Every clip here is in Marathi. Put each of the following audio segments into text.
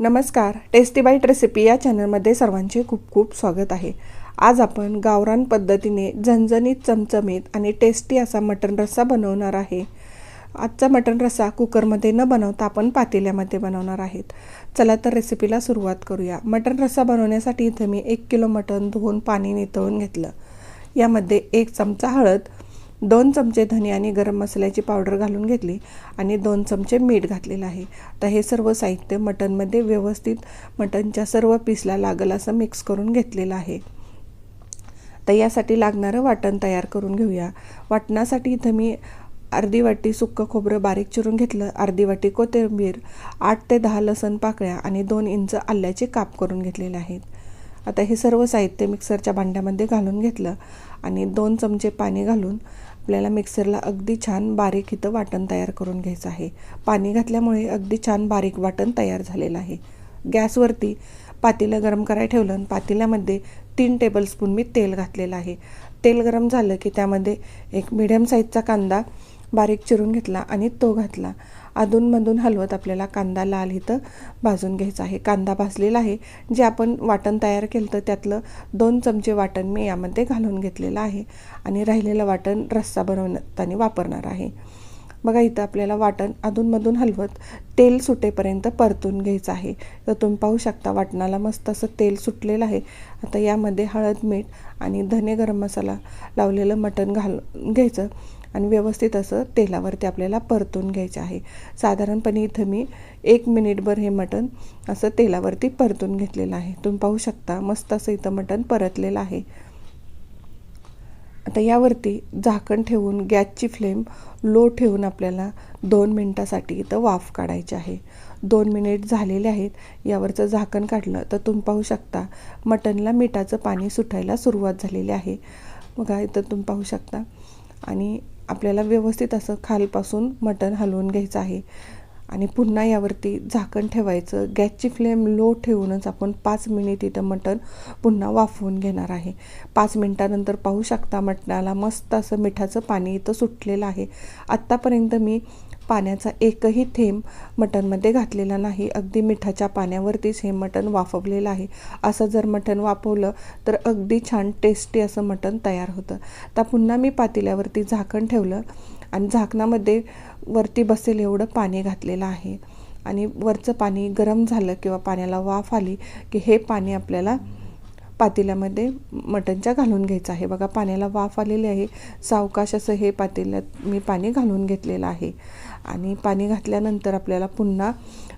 नमस्कार टेस्टी बाईट रेसिपी या चॅनलमध्ये सर्वांचे खूप खूप स्वागत आहे. आज आपण गावरान पद्धतीने झणझणीत चमचमीत आणि टेस्टी असा मटण रस्सा बनवणार आहे. आजचा मटण रस्सा कुकरमध्ये न बनवता आपण पातेल्यामध्ये बनवणार आहेत. चला तर रेसिपीला सुरुवात करूया. मटण रस्सा बनवण्यासाठी इथे मी एक किलो मटण धुवून पाणी नितळून घेतलं. यामध्ये एक चमचा हळद दोन चमचे धने आणि गरम मसाल्याची पावडर घालून घेतली आणि दोन चमचे मीठ घातलेलं आहे. तर हे सर्व साहित्य मटणमध्ये व्यवस्थित मटणच्या सर्व पीसला लागल असं मिक्स करून घेतलेलं आहे. तर यासाठी लागणारं वाटण तयार करून घेऊया. वाटणासाठी इथं मी अर्धी वाटी सुक्कं खोबरं बारीक चिरून घेतलं. अर्धी वाटी कोथिंबीर आठ ते दहा लसण पाकळ्या आणि दोन इंच आल्याचे काप करून घेतलेले आहेत. आता हे सर्व साहित्य मिक्सरच्या भांड्यामध्ये घालून घेतलं आणि दोन चमचे पाणी घालून आपल्याला मिक्सरला अगदी छान बारीक इथं वाटण तयार करून घ्यायचं आहे. पाणी घातल्यामुळे अगदी छान बारीक वाटण तयार झालेलं आहे. गॅसवरती पातेलं गरम करायला ठेवलं आणि पातेल्यामध्ये तीन टेबलस्पून मी तेल घातलेलं आहे. तेल गरम झालं की त्यामध्ये एक मिडियम साईजचा कांदा बारीक चिरून घेतला आणि तो घातला. अधूनमधून हलवत आपल्याला कांदा लाल इथं भाजून घ्यायचा आहे. कांदा भाजलेला आहे. जे आपण वाटण तयार केलं तर त्यातलं दोन चमचे वाटण मी यामध्ये घालून घेतलेलं आहे आणि राहिलेलं वाटण रस्सा बनवताना वापरणार आहे. बघा इथं आपल्याला वाटण अधूनमधून हलवत तेल सुटेपर्यंत परतून घ्यायचं आहे. तर तुम्ही पाहू शकता वाटणाला मस्त असं तेल सुटलेलं आहे. आता यामध्ये हळद मीठ आणि धने गरम मसाला लावलेलं मटण घाल घ्यायचं. आणि व्यवस्थित असं तेलावरती आपल्याला परतून घ्यायचं आहे. साधारणपणे इथं मी एक मिनिटभर हे मटण असं तेलावरती परतून घेतलेलं आहे. तुम्ही पाहू शकता मस्त असं इथं मटण परतलेलं आहे. आता यावरती झाकण ठेवून गॅसची फ्लेम लो ठेवून आपल्याला दोन मिनटासाठी इथं वाफ काढायची आहे. दोन मिनिट झालेले आहेत. यावरचं झाकण काढलं तर तुम्ही पाहू शकता मटनला मिठाचं पाणी सुटायला सुरुवात झालेली आहे. बघा इथं तुम्ही पाहू शकता. आणि आपल्याला व्यवस्थित असं खालपासून मटण हलवून घ्यायचं आहे. आणि पुन्हा यावरती झाकण ठेवायचं. गॅसची फ्लेम लो ठेवूनच आपण पाच मिनिट इथं मटण पुन्हा वाफवून घेणार आहे. पाच मिनटानंतर पाहू शकता मटणाला मस्त असं मिठाचं पाणी इथं सुटलेलं आहे. आत्तापर्यंत मी पाण्याचा एकही थेंब मटणमध्ये घातलेला नाही. अगदी मिठाच्या पाण्यावरतीच हे मटण वाफवलेलं आहे. असं जर मटण वाफवलं तर अगदी छान टेस्टी असं मटण तयार होतं. तर पुन्हा मी पातेल्यावरती झाकण ठेवलं आणि झाकणामध्ये वरती बसेल एवढं पाणी घातलेलं आहे. आणि वरचं पाणी गरम झालं किंवा पाण्याला वाफ आली की हे पाणी आपल्याला पातेल्यामध्ये मटणच्या घालून घ्यायचं आहे. बघा पाण्याला वाफ आलेली आहे. सावकाश असं हे पातेल्यात मी पाणी घालून घेतलेलं आहे. आणि पाणी घातल्यानंतर आपल्याला पुन्हा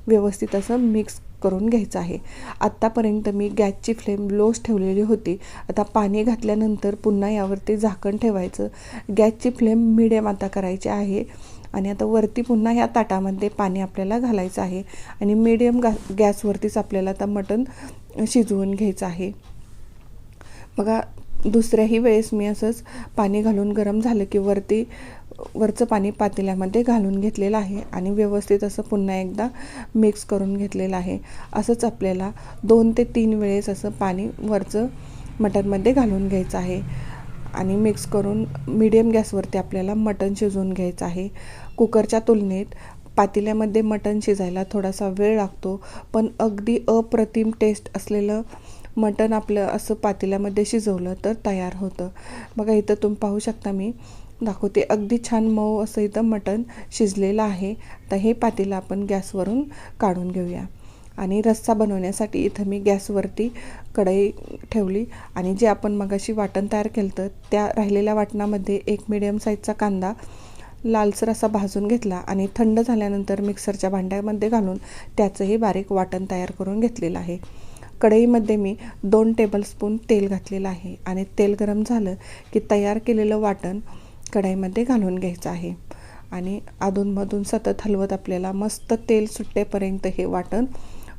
व्यवस्थित असं मिक्स करून घ्यायचं आहे. आत्तापर्यंत मी गॅसची फ्लेम लोच ठेवलेली होती. आता पाणी घातल्यानंतर पुन्हा यावरती झाकण ठेवायचं. गॅसची फ्लेम मिडियम आता करायची आहे. आणि आता वरती पुन्हा ह्या ताटामध्ये पाणी आपल्याला घालायचं आहे. आणि मिडियम गा गॅसवरतीच आपल्याला आता मटण शिजवून घ्यायचं आहे. बघा दुसऱ्याही वेळेस मी असंच पाणी घालून गरम झालं की वरती वरचं पाणी पातेल्यामध्ये घालून घेतलेलं आहे आणि व्यवस्थित असं पुन्हा एकदा मिक्स करून घेतलेलं आहे. असंच आपल्याला दोन ते तीन वेळेस असं पाणी वरचं मटनमध्ये घालून घ्यायचं आहे. आणि मिक्स करून मीडियम गॅसवरती आपल्याला मटण शिजवून घ्यायचं आहे. कुकरच्या तुलनेत पातेल्यामध्ये मटण शिजायला थोडासा वेळ लागतो पण अगदी अप्रतिम टेस्ट असलेलं मटण आपलं असं पातेल्यामध्ये शिजवलं तर तयार होतं. बघा इथं तुम्ही पाहू शकता मी. दाखवते. अगदी छान मऊ असं इथं मटण शिजलेलं आहे. तर हे पातेलं आपण गॅसवरून काढून घेऊया. आणि रस्सा बनवण्यासाठी इथं मी गॅसवरती कढई ठेवली. आणि जे आपण मगाशी वाटण तयार केलं तर त्या राहिलेल्या वाटणामध्ये एक मिडियम साईजचा कांदा लालसर असा भाजून घेतला आणि थंड झाल्यानंतर मिक्सरच्या भांड्यामध्ये घालून त्याचंही बारीक वाटण तयार करून घेतलेलं आहे. कढईमध्ये मी दोन टेबलस्पून तेल घातलेलं आहे. आणि तेल गरम झालं की तयार केलेलं वाटण कढईमध्ये घालून घ्यायचं आहे. आणि अधूनमधून सतत हलवत आपल्याला मस्त तेल सुट्टेपर्यंत हे वाटण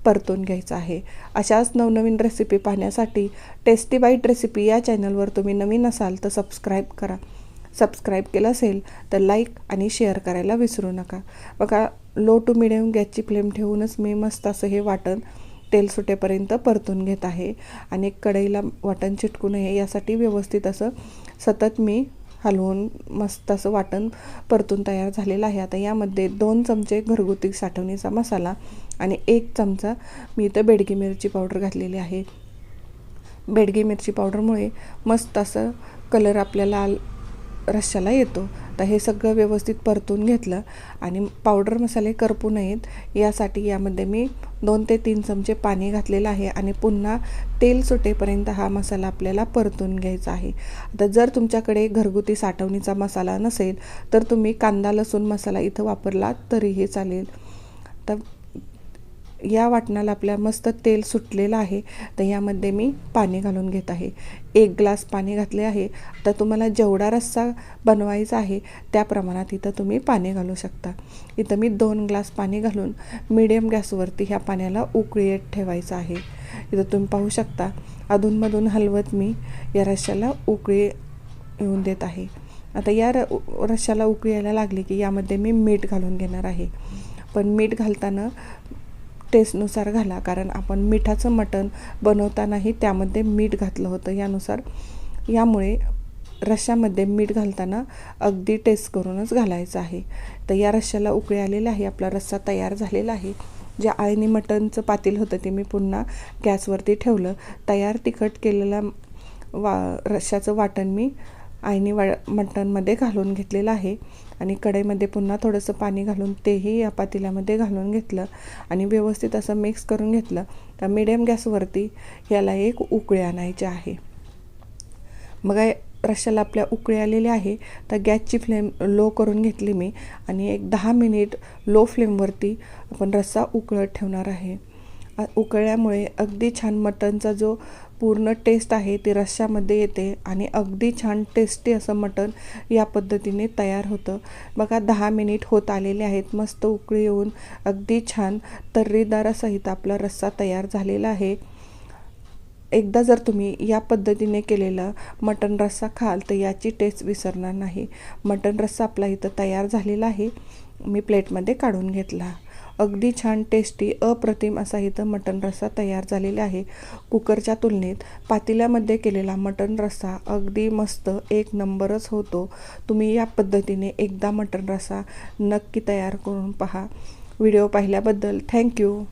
परतून घ्यायचं आहे. अशाच नवनवीन रेसिपी पाहण्यासाठी टेस्टी बाईट रेसिपी या चॅनलवर तुम्ही नवीन असाल तर सबस्क्राईब करा. सबस्क्राईब केलं असेल तर लाईक आणि शेअर करायला विसरू नका. बघा लो टू मिडियम गॅसची फ्लेम ठेवूनच मी मस्त असं हे वाटण तेल सुटेपर्यंत परतून घेत आहे. आणि कढईला वाटण चिटकू नये यासाठी व्यवस्थित असं सतत मी हलवून मस्त असं वाटण परतून तयार झालेलं आहे. आता यामध्ये दोन चमचे घरगुती साठवणीचा मसाला आणि एक चमचा मी इथं बेडगी मिरची पावडर घातलेली आहे. बेडगी मिरची पावडरमुळे मस्त असं कलर आपल्याला रश्श्याला येतो. तर हे सगळं व्यवस्थित परतून घेतलं आणि पावडर मसाले करपू नयेत. यासाठी यामध्ये मी दोन ते तीन चमचे पाणी घातलेलं आहे आणि पुन्हा तेल सुटेपर्यंत हा मसाला आपल्याला परतून घ्यायचा आहे. आता जर तुमच्याकडे घरगुती साठवणीचा मसाला नसेल तर तुम्ही कांदा लसूण मसाला इथं वापरला तरीही चालेल. तर या वाटणाला आपल्या मस्त तेल सुटलेलं आहे तर यामध्ये मी पाणी घालून घेत आहे. एक ग्लास पाणी घातले आहे तर तुम्हाला जेवढा रस्सा बनवायचा आहे त्या प्रमाणात इथं तुम्ही पाणी घालू शकता. इथं मी दोन ग्लास पाणी घालून मिडियम गॅसवरती ह्या पाण्याला उकळी येत ठेवायचं आहे. इथं तुम्ही पाहू शकता अधूनमधून हलवत मी या रश्श्याला उकळी येऊन देत आहे. आता या र रश्श्याला उकळी यायला लागली की यामध्ये मी मीठ घालून घेणार आहे. पण मीठ घालताना टेस्टनुसार घाला. कारण आपण मिठाचं मटण बनवतानाही त्यामध्ये मीठ घातलं होतं. यानुसार यामुळे रश्श्यामध्ये मीठ घालताना अगदी टेस्ट करूनच घालायचं आहे. तर या रश्श्याला उकळी आलेला आहे. आपला रस्सा तयार झालेला आहे. जे आळणी मटणचं पातील होतं ते मी पुन्हा गॅसवरती ठेवलं. तयार तिखट केलेलं वा रश्श्याचं वाटण मी आईनी वा मटणमध्ये घालून घेतलेलं आहे. आणि कढईमध्ये पुन्हा थोडंसं पाणी घालून तेही या पातेल्यामध्ये घालून घेतलं. आणि व्यवस्थित असं मिक्स करून घेतलं. तर मिडियम गॅसवरती याला एक उकळी आणायची आहे. मग रश्याला आपल्या उकळी आलेली आहे. तर गॅसची फ्लेम लो करून घेतली मी. आणि एक दहा मिनिट लो फ्लेमवरती आपण रस्सा उकळत ठेवणार आहे. उकळल्यामुळे अगदी छान मटनचा जो पूर्ण टेस्ट आहे ती रश्श्यामध्ये येते आणि अगदी छान टेस्टी असं मटण या पद्धतीने तयार होतं. बघा दहा मिनिट होत आलेले आहेत. मस्त उकळी येऊन अगदी छान तर्रीदारासहित आपला रस्सा तयार झालेला आहे. एकदा जर तुम्ही या पद्धतीने केलेला मटण रस्सा खाल तर याची टेस्ट विसरणार नाही. मटण रस्सा आपला इथं तयार झालेला आहे. मी प्लेटमध्ये काढून घेतला. अगदी छान टेस्टी अप्रतिम असा इथं मटण रस्सा तयार झालेला आहे. कुकरच्या तुलनेत पातेल्यामध्ये केलेला मटण रस्सा अगदी मस्त एक नंबरच होतो. तुम्ही या पद्धतीने एकदा मटण रस्सा नक्की तयार करून पहा. व्हिडिओ पाहिल्याबद्दल थँक्यू.